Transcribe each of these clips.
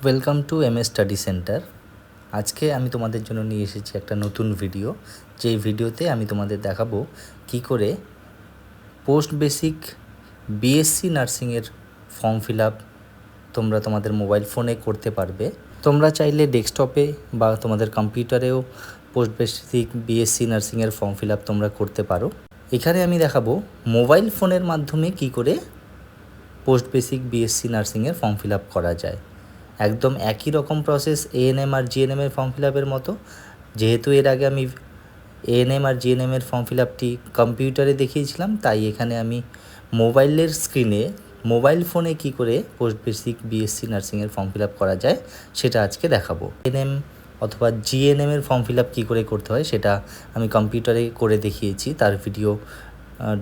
Welcome to M S study centre আজকে আমি তোমাদের জন্য নিয়ে এসেছি একটা নতুন ভিডিও যেই ভিডিওতে আমি তোমাদের দেখাবো কি করে পোস্ট বেসিক বিএসসি নার্সিংয়ের ফর্ম ফিল আপ তোমরা তোমাদের মোবাইল ফোনে করতে পারবে। তোমরা চাইলে ডেস্কটপে বা তোমাদের কম্পিউটারেও পোস্ট বেসিক বিএসসি নার্সিংয়ের ফর্ম ফিল আপ তোমরা করতে পারো। এখানে আমি দেখাবো মোবাইল ফোনের মাধ্যমে কি করে পোস্ট বেসিক বিএসসি নার্সিংয়ের ফর্ম ফিল আপ করা যায়। একদম একই রকম প্রসেস এএনএম আর জিএনএম এর ফর্ম ফিল আপের মতো। যেহেতু এর আগে আমি এএনএম আর জিএনএম এর ফর্ম ফিল আপটি কম্পিউটারে দেখিয়েছিলাম, তাই এখানে আমি মোবাইলের স্ক্রিনে মোবাইল ফোনে কি করে পোস্ট বেসিক বিএসসি নার্সিংয়ের ফর্ম ফিল আপ করা যায়, সেটা আজকে দেখাবো। এনএম অথবা জিএনএম এর ফর্ম ফিল আপ কী করে করতে হয়, সেটা আমি কম্পিউটারে করে দেখিয়েছি। তার ভিডিও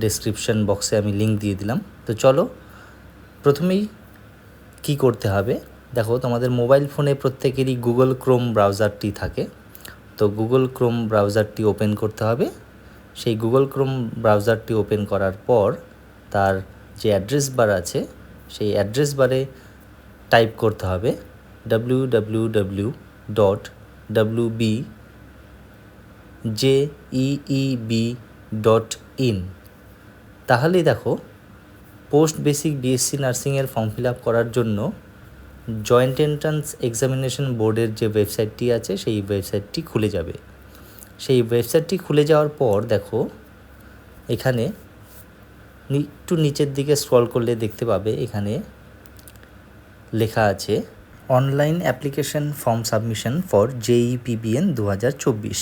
ডেসক্রিপশন বক্সে আমি লিঙ্ক দিয়ে দিলাম। তো চলো, প্রথমেই কি করতে হবে? দেখো, তোমাদের মোবাইল ফোনে প্রত্যেকেরই গুগল ক্রোম ব্রাউজারটি থাকে। তো গুগল ক্রোম ব্রাউজারটি ওপেন করতে হবে। সেই গুগল ক্রোম ব্রাউজারটি ওপেন করার পর তার যে অ্যাড্রেস বার আছে, সেই অ্যাড্রেস বারে টাইপ করতে হবে W W W dot W B J B dot in তাহলেই দেখো পোস্ট বেসিক বিএসসি নার্সিংয়ের ফর্ম ফিল আপ করার জন্য জয়েন্ট এন্ট্রান্স এক্সামিনেশন বোর্ডের যে ওয়েবসাইটটি আছে, সেই ওয়েবসাইটটি খুলে যাবে। সেই ওয়েবসাইটটি খুলে যাওয়ার পর দেখো, এখানে একটু নিচের দিকে স্ক্রল করলে দেখতে পাবে, এখানে লেখা আছে online application form submission for JE PBN দু হাজার চব্বিশ।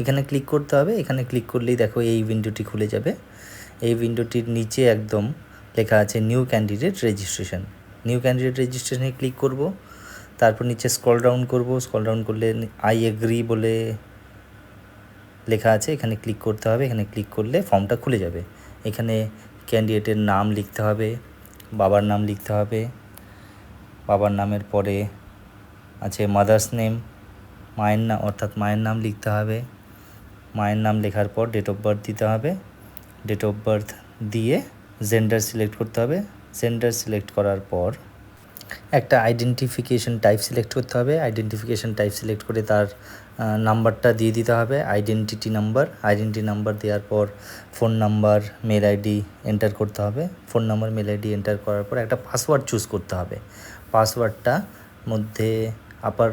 এখানে ক্লিক করতে হবে, এখানে ক্লিক করলেই দেখো এই উইন্ডোটি খুলে যাবে। এই উইন্ডোটির নিচে একদম লেখা আছে new candidate registration new candidate রেজিস্ট্রেশনে click করব। তারপর নিচে স্ক্রল ডাউন করব। স্ক্রল ডাউন করলে আই এগ্রি বলে লেখা আছে। এখানে ক্লিক করতে হবে। এখানে ক্লিক করলে ফর্মটা খুলে যাবে। এখানে ক্যান্ডিডেটের নাম লিখতে হবে। বাবার নাম লিখতে হবে। বাবার নামের পরে আছে মাদার্স নেম মায়ের নাম অর্থাৎ মায়ের নাম লিখতে হবে। মায়ের নাম লেখার পর ডেট অফ বার্থ দিতে হবে। ডেট অফ বার্থ দিয়ে জেন্ডার সিলেক্ট করতে হবে। জেন্ডার সিলেক্ট করার পর একটা আইডেন্টিফিকেশন টাইপ সিলেক্ট করতে হবে। আইডেন্টিফিকেশন টাইপ সিলেক্ট করে তার নাম্বারটা দিয়ে দিতে হবে। আইডেন্টিটি নাম্বার, আইডেন্টি নাম্বার দেওয়ার পর phone number, mail ID enter করতে হবে। Phone number, mail ID enter করার পর একটা পাসওয়ার্ড চুজ করতে হবে। পাসওয়ার্ডটা মধ্যে আপার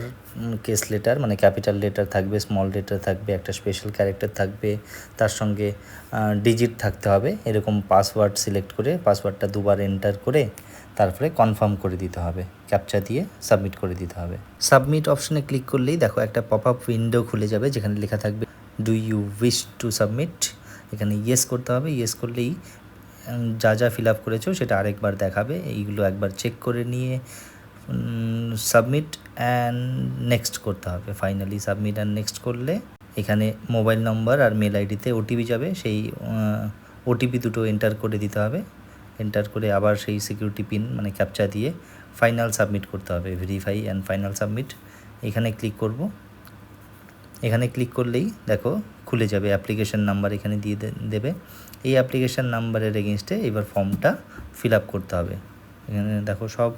কেস লেটার মানে ক্যাপিটাল লেটার থাকবে স্মল লেটার থাকবে, একটা স্পেশাল ক্যারেক্টার থাকবে, তার সঙ্গে ডিজিট থাকতে হবে, এরকম পাসওয়ার্ড সিলেক্ট করে পাসওয়ার্ডটা দুবার এন্টার করে, তারপরে কনফার্ম করে দিতে হবে ক্যাপচা দিয়ে সাবমিট করে দিতে হবে। সাবমিট অপশনে ক্লিক করলেই দেখো একটা পপ আপ উইন্ডো খুলে যাবে, যেখানে লেখা থাকবে do you wish to submit এখানে ইয়েস করতে হবে ইয়েস করলেই যা যা ফিল আপ করেছ সেটা আরেকবার দেখাবে, এইগুলো একবার চেক করে নিয়ে সাবমিট অ্যান্ড নেক্সট করতে হবে। ফাইনালি সাবমিট অ্যান্ড নেক্সট করলে এখানে মোবাইল নম্বর আর মেল আইডিতে ওটিপি যাবে। সেই ওটিপি দুটো এন্টার করে দিতে হবে। এন্টার করে আবার সেই সিকিউরিটি পিন মানে ক্যাপচা দিয়ে ফাইনাল সাবমিট করতে হবে। ভেরিফাই অ্যান্ড ফাইনাল সাবমিট এখানে ক্লিক করব। এখানে ক্লিক করলেই দেখো খুলে যাবে। অ্যাপ্লিকেশন নাম্বার এখানে দিয়ে দেবে। এই অ্যাপ্লিকেশান নাম্বারের এগেনস্টে এবার ফর্মটা ফিল আপ করতে হবে। এখানে দেখো সব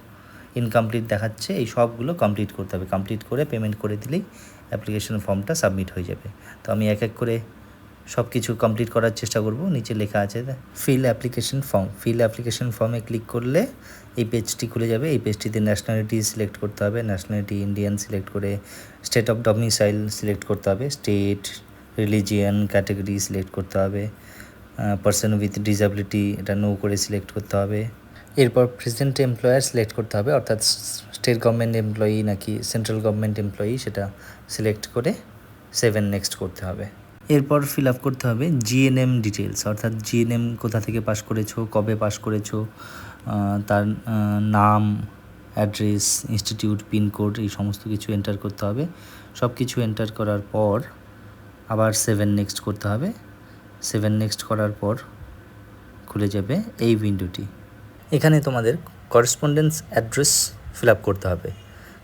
ইনকমপ্লিট দেখাচ্ছে, এই সবগুলো কমপ্লিট করতে হবে। কমপ্লিট করে পেমেন্ট করে দিলেই অ্যাপ্লিকেশন ফর্মটা সাবমিট হয়ে যাবে। তো আমি এক এক করে সব কিছু কমপ্লিট করার চেষ্টা করব। নিচে লেখা আছে fill application form fill application ফর্মে ক্লিক করলে এই পেজটি খুলে যাবে। এই পেজটিতে ন্যাশনালিটি সিলেক্ট করতে হবে। ন্যাশনালিটি ইন্ডিয়ান সিলেক্ট করে স্টেট অফ ডমিসাইল সিলেক্ট করতে হবে। স্টেট রিলিজিয়ান ক্যাটাগরি সিলেক্ট করতে হবে। পার্সন উইথ ডিসএবিলিটি এটা নো করে সিলেক্ট করতে হবে। এরপর প্রেজেন্ট এমপ্লয়ার সিলেক্ট করতে হবে, অর্থাৎ স্টেট গভর্নমেন্ট এমপ্লয়ি নাকি সেন্ট্রাল গভর্নমেন্ট এমপ্লয়ি সেটা সিলেক্ট করে সেভেন নেক্সট করতে হবে। এরপর ফিল আপ করতে হবে জিএনএম ডিটেলস অর্থাৎ জিএনএম কোথা থেকে পাস করেছ, কবে পাস করেছ তার নাম অ্যাড্রেস ইনস্টিটিউট পিনকোড এই সমস্ত কিছু এন্টার করতে হবে। সব কিছু এন্টার করার পর আবার সেভেন নেক্সট করতে হবে। সেভেন নেক্সট করার পর খুলে যাবে এই উইন্ডোটি এখানে তোমাদের করেসপন্ডেন্স অ্যাড্রেস ফিল আপ করতে হবে।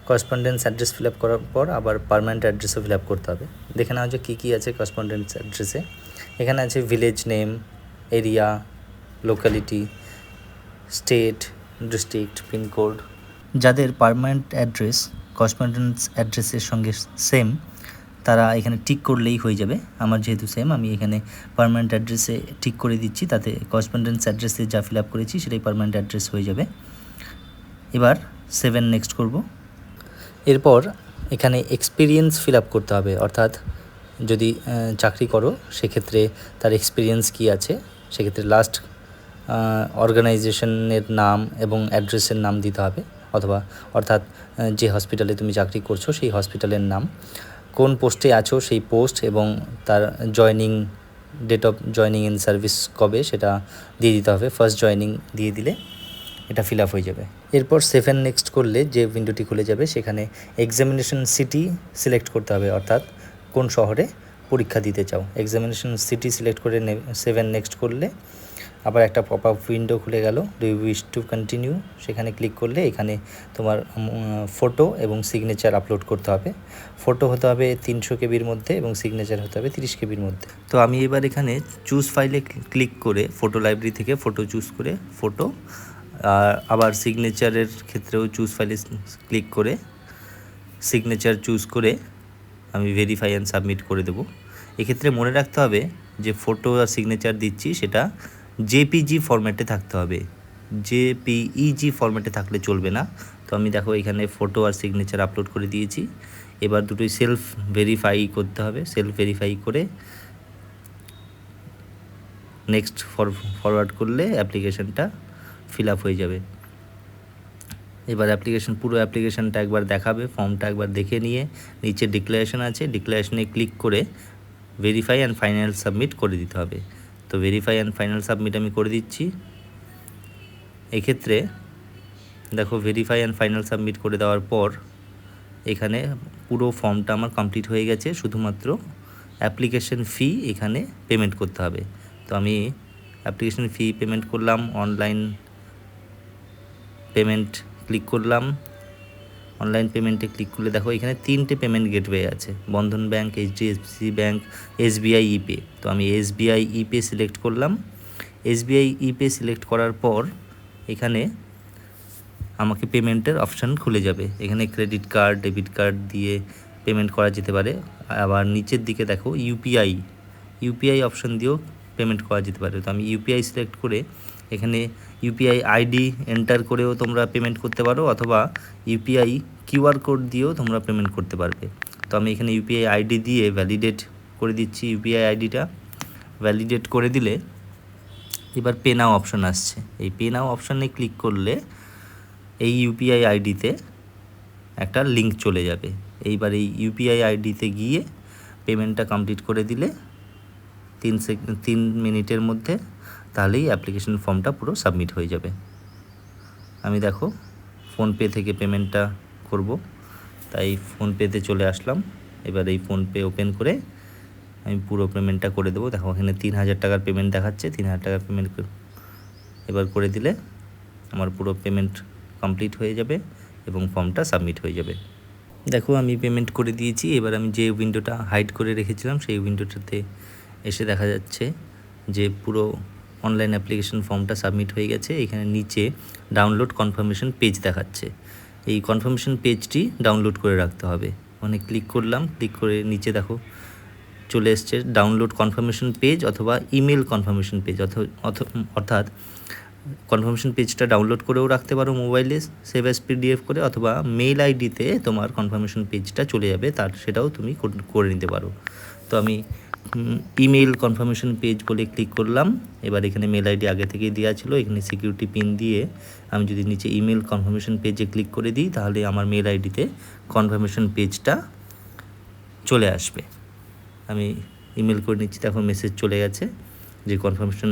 করেসপন্ডেন্স অ্যাড্রেস ফিল আপ করার পর আবার পারমানেন্ট অ্যাড্রেসও ফিল আপ করতে হবে। দেখে নেওয়া যে কী কী আছে করেসপন্ডেন্স অ্যাড্রেসে এখানে আছে village name area locality state district pincode যাদের পারমানেন্ট অ্যাড্রেস কসমেন্টেন্স অ্যাড্রেসের সঙ্গে সেম তারা এখানে টিক করলেই হয়ে যাবে। আমার যেহেতু সেম আমি এখানে পারমানেন্ট অ্যাড্রেসে ঠিক করে দিচ্ছি, তাতে কসমেন্টেন্স অ্যাড্রেসে যা ফিল আপ করেছি, সেটাই পারমানেন্ট অ্যাড্রেস হয়ে যাবে। এবার সেভেন নেক্সট করব। এরপর এখানে এক্সপিরিয়েন্স ফিল আপ করতে হবে, অর্থাৎ যদি চাকরি করো, সেক্ষেত্রে তার এক্সপিরিয়েন্স কী আছে? সেক্ষেত্রে লাস্ট অর্গানাইজেশনের নাম এবং অ্যাড্রেসের নাম দিতে হবে, অথবা অর্থাৎ যে হসপিটালে তুমি চাকরি করছ, সেই হসপিটালের নাম। কোন পোস্টে আছো সেই পোস্ট এবং তার joining date of joining in service কবে সেটা দিয়ে দিতে হবে। ফার্স্ট জয়নিং দিয়ে দিলে এটা ফিল আপ হয়ে যাবে। এরপর সেভেন নেক্সট করলে যে উইন্ডোটি খুলে যাবে সেখানে এক্সামিনেশন সিটি সিলেক্ট করতে হবে, অর্থাৎ কোন শহরে পরীক্ষা দিতে চাও। এক্সামিনেশন সিটি সিলেক্ট করে সেভেন নেক্সট করলে আবার একটা পপ আপ উইন্ডো খুলে গেল। ডু উইশ টু কন্টিনিউ সেখানে ক্লিক করলে এখানে তোমার ফটো এবং সিগনেচার আপলোড করতে হবে। ফটো হতে হবে তিনশো কেবির মধ্যে এবং সিগনেচার হতে হবে তিরিশ কেবির মধ্যে। তো আমি এবার এখানে চুজ ফাইলে ক্লিক করে ফটো লাইব্রেরি থেকে ফটো চুজ করে ফটো আবার সিগনেচারের ক্ষেত্রেও চুজ ফাইলে ক্লিক করে সিগনেচার চুজ করে আমি ভেরিফাই অ্যান্ড সাবমিট করে দেবো। এক্ষেত্রে মনে রাখতে হবে যে ফটো আর সিগনেচার দিচ্ছি, সেটা জেপিজি ফরম্যাটে থাকতে হবে। জেপিইজি ফরম্যাটে থাকলে চলবে না। তো আমি দেখো এখানে ফটো আর সিগনেচার আপলোড করে দিয়েছি। এবার দুটোই সেলফ ভেরিফাই করতে হবে। সেলফ ভেরিফাই করে নেক্সট ফরওয়ার্ড করলে অ্যাপ্লিকেশনটা ফিল আপ হয়ে যাবে। এবার অ্যাপ্লিকেশন পুরো অ্যাপ্লিকেশনটা একবার দেখাবে ফর্মটা একবার দেখে নিয়ে নিচে ডিক্লারেশন আছে। ডিক্লারেশনে ক্লিক করে ভেরিফাই অ্যান্ড ফাইনাল সাবমিট করে দিতে হবে। তো ভেরিফাই অ্যান্ড ফাইনাল সাবমিট আমি করে দিচ্ছি। এক্ষেত্রে দেখো ভেরিফাই অ্যান্ড ফাইনাল সাবমিট করে দেওয়ার পর এখানে পুরো ফর্মটা আমার কমপ্লিট হয়ে গেছে, শুধুমাত্র অ্যাপ্লিকেশন ফি এখানে পেমেন্ট করতে হবে। তো আমি অ্যাপ্লিকেশন ফি পেমেন্ট করলাম অনলাইন পেমেন্ট ক্লিক করলাম অনলাইন পেমেন্টে ক্লিক করলে দেখো এখানে তিনটে পেমেন্ট গেটওয়ে আছে। Bandhan bank HDFC bank SBI ePay তো আমি এসবিআই ইপে সিলেক্ট করলাম। এসবিআই ইপে সিলেক্ট করার পর এখানে আমাকে পেমেন্টের অপশান খুলে যাবে। এখানে ক্রেডিট কার্ড ডেবিট কার্ড দিয়ে পেমেন্ট করা যেতে পারে। আবার নিচের দিকে দেখো ইউপিআই ইউপিআই অপশান দিয়েও পেমেন্ট করা যেতে পারে। তো আমি ইউপিআই সিলেক্ট করে এখানে ইউপিআই আইডি এন্টার করেও তোমরা পেমেন্ট করতে পারো অথবা ইউপিআই কিউআর কোড দিয়েও তোমরা পেমেন্ট করতে পারবে। তো আমি এখানে ইউপিআই আইডি দিয়ে ভ্যালিডেট করে দিচ্ছি ইউপিআই আইডিটা। ভ্যালিডেট করে দিলে এবার পে নাও অপশন আসছে। এই পে নাও অপশানে ক্লিক করলে এই ইউপিআই আইডিতে একটা লিঙ্ক চলে যাবে। এইবার এই ইউপিআই আইডিতে গিয়ে পেমেন্টটা কমপ্লিট করে দিলে তিন সেক তিন মিনিটের মধ্যে তাহলেই অ্যাপ্লিকেশন ফর্মটা পুরো সাবমিট হয়ে যাবে। আমি দেখো ফোনপে থেকে পেমেন্টটা করব। তাই ফোনপেতে চলে আসলাম। এবার এই ফোনপে ওপেন করে আমি পুরো পেমেন্টটা করে দেবো। দেখো, এখানে তিন হাজার টাকার পেমেন্ট দেখাচ্ছে, তিন হাজার টাকার পেমেন্ট এবার করে দিলে আমার পুরো পেমেন্ট কমপ্লিট হয়ে যাবে এবং ফর্মটা সাবমিট হয়ে যাবে। দেখো, আমি পেমেন্ট করে দিয়েছি। এবার আমি যে উইন্ডোটা হাইড করে রেখেছিলাম, সেই উইন্ডোটাতে এসে দেখা যাচ্ছে যে পুরো অনলাইন অ্যাপ্লিকেশন ফর্মটা সাবমিট হয়ে গেছে। এখানে নিচে ডাউনলোড কনফার্মেশন পেজ দেখাচ্ছে। এই কনফার্মেশন পেজটি ডাউনলোড করে রাখতে হবে। মানে ক্লিক করলাম ক্লিক করে নিচে দেখো, চলে এসছে ডাউনলোড কনফার্মেশন পেজ অথবা ইমেল কনফার্মেশন পেজ অর্থাৎ কনফার্মেশন পেজটা ডাউনলোড করেও রাখতে পারো মোবাইলে সেভ এস পিডিএফ করে অথবা মেল আইডিতে তোমার কনফার্মেশন পেজটা চলে যাবে। তার, সেটাও তুমি কর- করে নিতে পারো। তো আমি ইমেল কনফার্মেশন পেজ বলে ক্লিক করলাম। এবার এখানে মেল আইডি আগে থেকেই দেওয়া ছিল। এখানে সিকিউরিটি পিন দিয়ে আমি যদি নিচে ইমেল কনফার্মেশন পেজে ক্লিক করে দিই, তাহলে আমার মেল আইডিতে কনফার্মেশন পেজটা চলে আসবে। আমি ইমেল করে নিচ্ছি তখন মেসেজ চলে গেছে যে কনফার্মেশন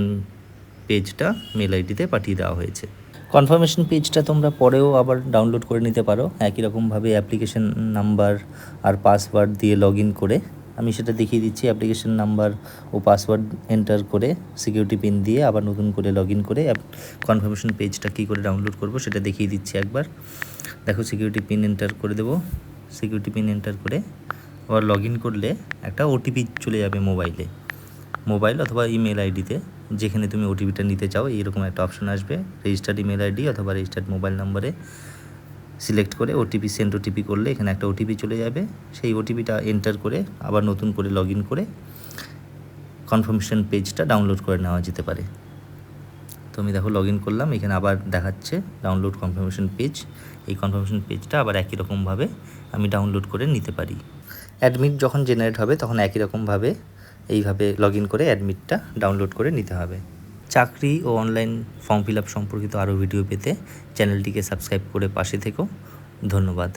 পেজটা মেল আইডিতে পাঠিয়ে দেওয়া হয়েছে। কনফার্মেশন পেজটা তোমরা পরেও আবার ডাউনলোড করে নিতে পারো। একই রকমভাবে অ্যাপ্লিকেশন নাম্বার আর পাসওয়ার্ড দিয়ে লগ করে আমি সেটা দেখিয়ে দিচ্ছি অ্যাপ্লিকেশন নাম্বার ও পাসওয়ার্ড এন্টার করে সিকিউরিটি পিন দিয়ে আবার নতুন করে লগ করে কনফার্মেশন পেজটা কী করে ডাউনলোড করব সেটা দেখিয়ে দিচ্ছি একবার। দেখো সিকিউরিটি পিন এন্টার করে দেবো। সিকিউরিটি পিন এন্টার করে আবার লগ করলে একটা ওটিপি চলে যাবে মোবাইলে মোবাইল অথবা ইমেল আইডিতে যেখানে তুমি ওটিপিটা নিতে চাও, এইরকম একটা অপশন আসবে। রেজিস্টার্ড ইমেল আইডি অথবা রেজিস্টার্ড মোবাইল নাম্বারে সিলেক্ট করে ওটিপি সেন্ড ওটিপি করলে এখানে একটা ওটিপি চলে যাবে। সেই ওটিপিটা এন্টার করে আবার নতুন করে লগ করে কনফার্মেশন পেজটা ডাউনলোড করে নেওয়া যেতে পারে। তো আমি দেখো লগ করলাম, এখানে আবার দেখাচ্ছে ডাউনলোড কনফার্মেশন পেজ এই কনফার্মেশন পেজটা আবার একই রকমভাবে আমি ডাউনলোড করে নিতে পারি। অ্যাডমিট যখন জেনারেট হবে তখন একই রকমভাবে এইভাবে লগ করে অ্যাডমিটটা ডাউনলোড করে নিতে হবে। চাকরি ও অনলাইন ফর্ম ফিল আপ সম্পর্কিত আরও ভিডিও পেতে চ্যানেলটিকে সাবস্ক্রাইব করে পাশে থেকেও ধন্যবাদ।